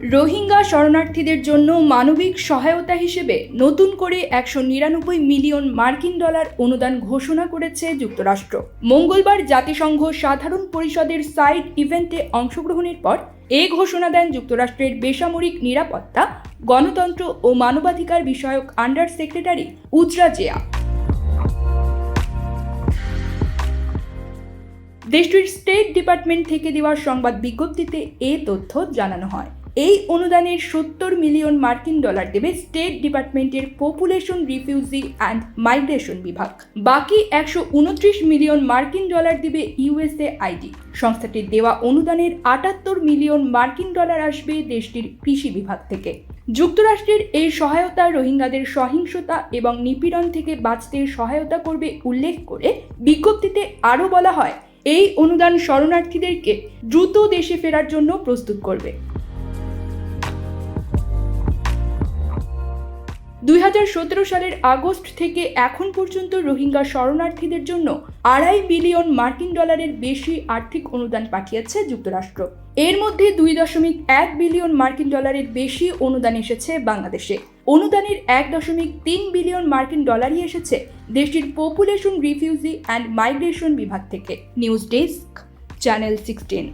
রোহিঙ্গা শরণার্থীদের জন্য মানবিক সহায়তা হিসেবে নতুন করে একশো নিরানব্বই মিলিয়ন মার্কিন ডলার অনুদান ঘোষণা করেছে যুক্তরাষ্ট্র। মঙ্গলবার জাতিসংঘ সাধারণ পরিষদের সাইড ইভেন্টে অংশগ্রহণের পর এ ঘোষণা দেন যুক্তরাষ্ট্রের বেসামরিক নিরাপত্তা, গণতন্ত্র ও মানবাধিকার বিষয়ক আন্ডার সেক্রেটারি উজরা জেয়া। দেশটির স্টেট ডিপার্টমেন্ট থেকে দেওয়া সংবাদ বিজ্ঞপ্তিতে এ তথ্য জানানো হয়। এই অনুদানের সত্তর মিলিয়ন মার্কিন ডলার দেবে স্টেট ডিপার্টমেন্টের পপুলেশন, রিফিউজি অ্যান্ড মাইগ্রেশন বিভাগ। বাকি একশো উনত্রিশ মিলিয়ন মার্কিন ডলার দেবে ইউএসএ আইডি। সংস্থাটির দেওয়া অনুদানের আটাত্তর মিলিয়ন মার্কিন ডলার আসবে দেশটির কৃষি বিভাগ থেকে। যুক্তরাষ্ট্রের এই সহায়তা রোহিঙ্গাদের সহিংসতা এবং নিপীড়ন থেকে বাঁচতে সহায়তা করবে উল্লেখ করে বিজ্ঞপ্তিতে আরও বলা হয়, এই অনুদান শরণার্থীদেরকে দ্রুত দেশে ফেরার জন্য প্রস্তুত করবে। দু হাজার সতেরো সালের আগস্ট থেকে এখন পর্যন্ত রোহিঙ্গা শরণার্থীদের জন্য আড়াই বিলিয়ন মার্কিন ডলারের বেশি আর্থিক অনুদান পাঠিয়েছে যুক্তরাষ্ট্র। এর মধ্যে দুই দশমিক এক বিলিয়ন মার্কিন ডলারের বেশি অনুদান এসেছে বাংলাদেশে। অনুদানের এক দশমিক তিন বিলিয়ন মার্কিন ডলারই এসেছে দেশটির পপুলেশন, রিফিউজি অ্যান্ড মাইগ্রেশন বিভাগ থেকে। News desk, channel sixteen.